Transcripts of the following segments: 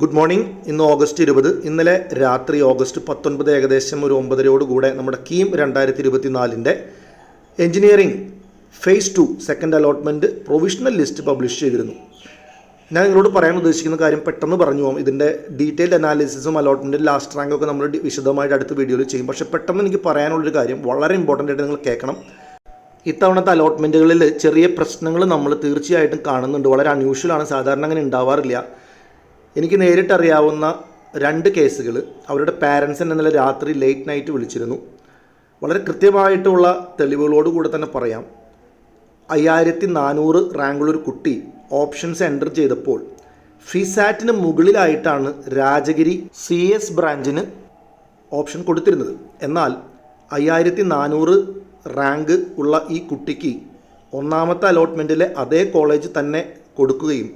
Good morning ഇന്ന് August ഇരുപത്. ഇന്നലെ രാത്രി ഓഗസ്റ്റ് പത്തൊൻപത് ഏകദേശം ഒരു ഒമ്പതരയോടുകൂടെ നമ്മുടെ കീം രണ്ടായിരത്തി ഇരുപത്തിനാലിന്റെ engineering phase two second allotment provisional list publish ചെയ്തിരുന്നു. ഞാൻ നിങ്ങളോട് പറയാൻ ഉദ്ദേശിക്കുന്ന കാര്യം പെട്ടെന്ന് പറഞ്ഞു പോകും ഇതിന്റെ ഡീറ്റെയിൽഡ് അനാലിസിസും അലോട്ട്മെന്റും ലാസ്റ്റ് റാങ്കൊക്കെ നമ്മൾ വിശദമായിട്ട് അടുത്ത വീഡിയോയിൽ ചെയ്യും. പക്ഷേ പെട്ടെന്ന് എനിക്ക് പറയാനുള്ളൊരു കാര്യം വളരെ ഇമ്പോർട്ടന്റ് ആയിട്ട് നിങ്ങൾ കേൾക്കണം. ഇത്തവണത്തെ അലോട്ട്മെന്റുകളിൽ ചെറിയ പ്രശ്നങ്ങൾ നമ്മൾ തീർച്ചയായിട്ടും കാണുന്നുണ്ട്. വളരെ അൺയൂഷ്വലാണ് സാധാരണ അങ്ങനെ ഉണ്ടാവാറില്ല. എനിക്ക് നേരിട്ടറിയാവുന്ന രണ്ട് കേസുകൾ അവരുടെ പാരൻസ് എന്നുള്ള രാത്രി ലേറ്റ് നൈറ്റ് വിളിച്ചിരുന്നു. വളരെ കൃത്യമായിട്ടുള്ള തെളിവുകളോട് കൂടെ തന്നെ പറയാം. അയ്യായിരത്തി നാനൂറ് റാങ്കുള്ളൊരു കുട്ടി ഓപ്ഷൻസ് എന്റർ ചെയ്തപ്പോൾ ഫിസാറ്റിന് മുകളിലായിട്ടാണ് രാജഗിരി സി എസ് ബ്രാഞ്ചിന് ഓപ്ഷൻ കൊടുത്തിരുന്നത്. എന്നാൽ അയ്യായിരത്തി നാനൂറ് റാങ്ക് ഉള്ള ഈ കുട്ടിക്ക് ഒന്നാമത്തെ അലോട്ട്മെന്റിലെ അതേ കോളേജ് തന്നെ കൊടുക്കുകയും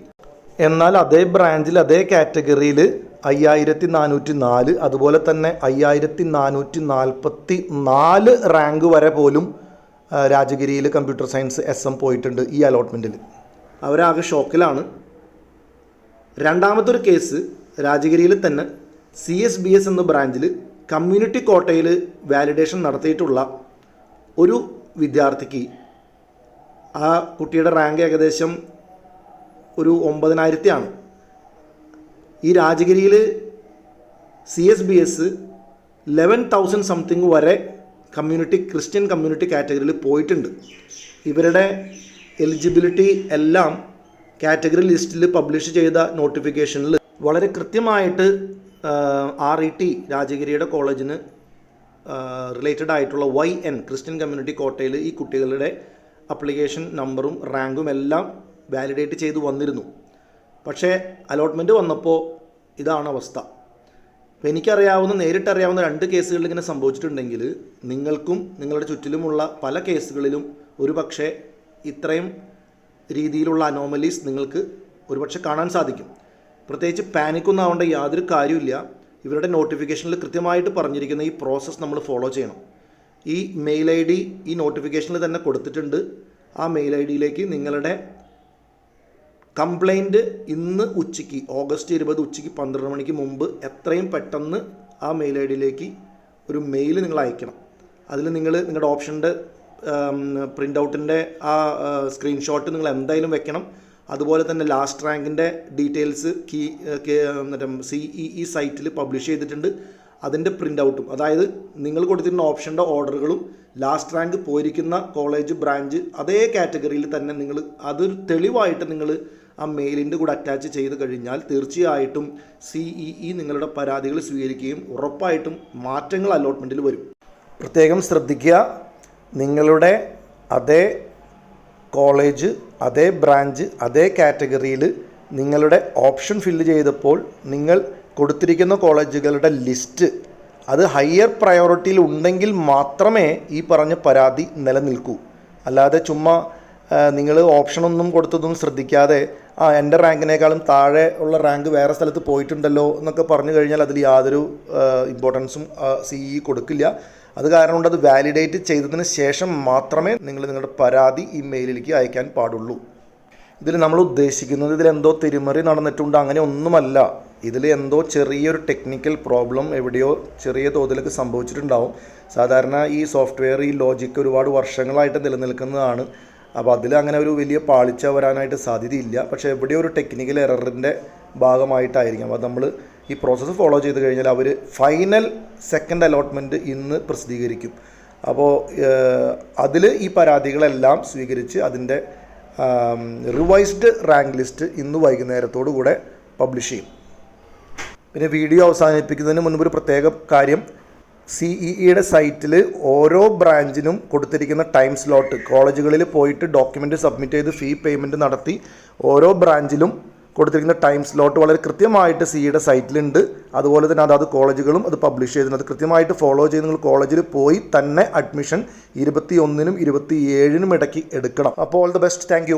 എന്നാൽ അതേ ബ്രാഞ്ചിൽ അതേ കാറ്റഗറിയിൽ അയ്യായിരത്തി നാനൂറ്റി നാല് അതുപോലെ തന്നെ അയ്യായിരത്തി നാനൂറ്റി നാൽപ്പത്തി നാല് റാങ്ക് വരെ പോലും രാജഗിരിയിൽ കമ്പ്യൂട്ടർ സയൻസ് എസ് എം പോയിട്ടുണ്ട് ഈ അലോട്ട്മെന്റിൽ. അവരാകെ ഷോക്കിലാണ്. രണ്ടാമത്തൊരു കേസ് രാജഗിരിയിൽ തന്നെ സി എസ് ബി എസ് എന്ന ബ്രാഞ്ചിൽ കമ്മ്യൂണിറ്റി കോട്ടയിൽ വാലിഡേഷൻ നടത്തിയിട്ടുള്ള ഒരു വിദ്യാർത്ഥിക്ക് ആ കുട്ടിയുടെ റാങ്ക് ഏകദേശം ഒരു ഒമ്പതിനായിരത്തിയാണ്. ഈ രാജഗിരിയിൽ C S B S eleven thousand something വരെ കമ്മ്യൂണിറ്റി ക്രിസ്ത്യൻ കമ്മ്യൂണിറ്റി കാറ്റഗറിയിൽ പോയിട്ടുണ്ട്. ഇവരുടെ എലിജിബിലിറ്റി എല്ലാം കാറ്റഗറി ലിസ്റ്റിൽ പബ്ലിഷ് ചെയ്ത നോട്ടിഫിക്കേഷനിൽ വളരെ കൃത്യമായിട്ട് ആർ ഇ ടി രാജഗിരിയുടെ കോളേജിന് റിലേറ്റഡ് ആയിട്ടുള്ള വൈ എൻ ക്രിസ്ത്യൻ കമ്മ്യൂണിറ്റി കോട്ടയിൽ ഈ കുട്ടികളുടെ അപ്ലിക്കേഷൻ നമ്പറും റാങ്കും എല്ലാം വാലിഡേറ്റ് ചെയ്തു വന്നിരുന്നു. പക്ഷേ അലോട്ട്മെന്റ് വന്നപ്പോൾ ഇതാണ് അവസ്ഥ. അപ്പോൾ എനിക്കറിയാവുന്ന നേരിട്ടറിയാവുന്ന രണ്ട് കേസുകളിൽ ഇങ്ങനെ സംഭവിച്ചിട്ടുണ്ടെങ്കിൽ നിങ്ങൾക്കും നിങ്ങളുടെ ചുറ്റിലുമുള്ള പല കേസുകളിലും ഒരു പക്ഷേ ഇത്രയും രീതിയിലുള്ള അനോമലീസ് നിങ്ങൾക്ക് ഒരുപക്ഷെ കാണാൻ സാധിക്കും. പ്രത്യേകിച്ച് പാനിക്കൊന്നും ആവേണ്ട യാതൊരു കാര്യമില്ല ഇവരുടെ നോട്ടിഫിക്കേഷനിൽ കൃത്യമായിട്ട് പറഞ്ഞിരിക്കുന്ന ഈ പ്രോസസ്സ് നമ്മൾ ഫോളോ ചെയ്യണം. ഈ മെയിൽ ഐ ഡി ഈ നോട്ടിഫിക്കേഷനിൽ തന്നെ കൊടുത്തിട്ടുണ്ട്. ആ മെയിൽ ഐ ഡിയിലേക്ക് നിങ്ങളുടെ കംപ്ലൈന്റ് ഇന്ന് ഉച്ചയ്ക്ക് ഓഗസ്റ്റ് ഇരുപത് ഉച്ചയ്ക്ക് പന്ത്രണ്ട് മണിക്ക് മുമ്പ് എത്രയും പെട്ടെന്ന് ആ മെയിൽ ഐ ഡിയിലേക്ക് ഒരു മെയിൽ നിങ്ങൾ അയക്കണം. അതിൽ നിങ്ങൾ നിങ്ങളുടെ ഓപ്ഷന്റെ പ്രിന്റ് ഔട്ടിന്റെ ആ സ്ക്രീൻഷോട്ട് നിങ്ങൾ എന്തായാലും വെക്കണം. അതുപോലെ തന്നെ ലാസ്റ്റ് റാങ്കിന്റെ ഡീറ്റെയിൽസ് കീ മറ്റേ സി ഇ സൈറ്റിൽ പബ്ലിഷ് ചെയ്തിട്ടുണ്ട്. അതിന്റെ പ്രിന്റ് ഔട്ടും അതായത് നിങ്ങൾ കൊടുത്തിരുന്ന ഓപ്ഷന്റെ ഓർഡറുകളും ലാസ്റ്റ് റാങ്ക് പോയിരിക്കുന്ന കോളേജ് ബ്രാഞ്ച് അതേ കാറ്റഗറിയിൽ തന്നെ നിങ്ങൾ അതൊരു തെളിവായിട്ട് നിങ്ങൾ ആ മെയിലിന്റെ കൂടെ അറ്റാച്ച് ചെയ്ത് കഴിഞ്ഞാൽ തീർച്ചയായിട്ടും സി ഇ ഇ നിങ്ങളുടെ പരാതികൾ സ്വീകരിക്കുകയും ഉറപ്പായിട്ടും മാറ്റങ്ങൾ അലോട്ട്മെന്റിൽ വരും. പ്രത്യേകം ശ്രദ്ധിക്കുക നിങ്ങളുടെ അതേ കോളേജ് അതേ ബ്രാഞ്ച് അതേ കാറ്റഗറിയിൽ നിങ്ങളുടെ ഓപ്ഷൻ ഫില്ല് ചെയ്തപ്പോൾ നിങ്ങൾ കൊടുത്തിരിക്കുന്ന കോളേജുകളുടെ ലിസ്റ്റ് അത് ഹയർ പ്രയോറിറ്റിയിൽ ഉണ്ടെങ്കിൽ മാത്രമേ ഈ പറഞ്ഞ പരാതി നിലനിൽക്കൂ. അല്ലാതെ ചുമ്മാ നിങ്ങൾ ഓപ്ഷനൊന്നും കൊടുത്തതൊന്നും ശ്രദ്ധിക്കാതെ ആ എന്റെ റാങ്കിനേക്കാളും താഴെ ഉള്ള റാങ്ക് വേറെ സ്ഥലത്ത് പോയിട്ടുണ്ടല്ലോ എന്നൊക്കെ പറഞ്ഞു കഴിഞ്ഞാൽ അതിൽ യാതൊരു ഇമ്പോർട്ടൻസും സി ഇ കൊടുക്കില്ല. അത് കാരണം കൊണ്ട് അത് വാലിഡേറ്റ് ചെയ്തതിന് ശേഷം മാത്രമേ നിങ്ങൾ നിങ്ങളുടെ പരാതി ഈ മെയിലിലേക്ക് അയക്കാൻ പാടുള്ളൂ. ഇതിൽ നമ്മൾ ഉദ്ദേശിക്കുന്നത് ഇതിൽ എന്തോ തിരിമറി നടന്നിട്ടുണ്ട് അങ്ങനെ ഒന്നുമല്ല. ഇതിൽ എന്തോ ചെറിയൊരു ടെക്നിക്കൽ പ്രോബ്ലം എവിടെയോ ചെറിയ തോതിലൊക്കെ സംഭവിച്ചിട്ടുണ്ടാവും. സാധാരണ ഈ സോഫ്റ്റ്വെയർ ഈ ലോജിക്ക് ഒരുപാട് വർഷങ്ങളായിട്ട് നിലനിൽക്കുന്നതാണ്. അപ്പോൾ അതിൽ അങ്ങനെ ഒരു വലിയ പാളിച്ച വരാനായിട്ട് സാധ്യതയില്ല. പക്ഷേ എവിടെയോ ഒരു ടെക്നിക്കൽ എററിന്റെ ഭാഗമായിട്ടായിരിക്കും. അപ്പോൾ നമ്മൾ ഈ പ്രോസസ്സ് ഫോളോ ചെയ്ത് കഴിഞ്ഞാൽ അവർ ഫൈനൽ സെക്കൻഡ് അലോട്ട്മെന്റ് ഇന്ന് പ്രസിദ്ധീകരിക്കും. അപ്പോൾ അതിൽ ഈ പരാതികളെല്ലാം സ്വീകരിച്ച് അതിന്റെ റിവൈസ്ഡ് റാങ്ക് ലിസ്റ്റ് ഇന്ന് വൈകുന്നേരത്തോടു കൂടെ പബ്ലിഷ് ചെയ്യും. പിന്നെ വീഡിയോ അവസാനിപ്പിക്കുന്നതിന് മുൻപ് ഒരു പ്രത്യേക കാര്യം. സി ഇ ഇയുടെ സൈറ്റിൽ ഓരോ ബ്രാഞ്ചിനും കൊടുത്തിരിക്കുന്ന ടൈം സ്ലോട്ട്. കോളേജുകളിൽ പോയിട്ട് ഡോക്യുമെന്റ് സബ്മിറ്റ് ചെയ്ത് ഫീ പേയ്മെന്റ് നടത്തി ഓരോ ബ്രാഞ്ചിലും കൊടുത്തിരിക്കുന്ന ടൈം സ്ലോട്ട് വളരെ കൃത്യമായിട്ട് സിഇയുടെ സൈറ്റിലുണ്ട്. അതുപോലെ തന്നെ അതാത് കോളേജുകളും അത് പബ്ലിഷ് ചെയ്തിട്ടുണ്ട്. അത് കൃത്യമായിട്ട് ഫോളോ ചെയ്ത് നിങ്ങൾ കോളേജിൽ പോയി തന്നെ അഡ്മിഷൻ ഇരുപത്തി ഒന്നിനും ഇരുപത്തി ഏഴിനും ഇടയ്ക്ക് എടുക്കണം. അപ്പോൾ ഓൾ ദ ബെസ്റ്റ്. താങ്ക്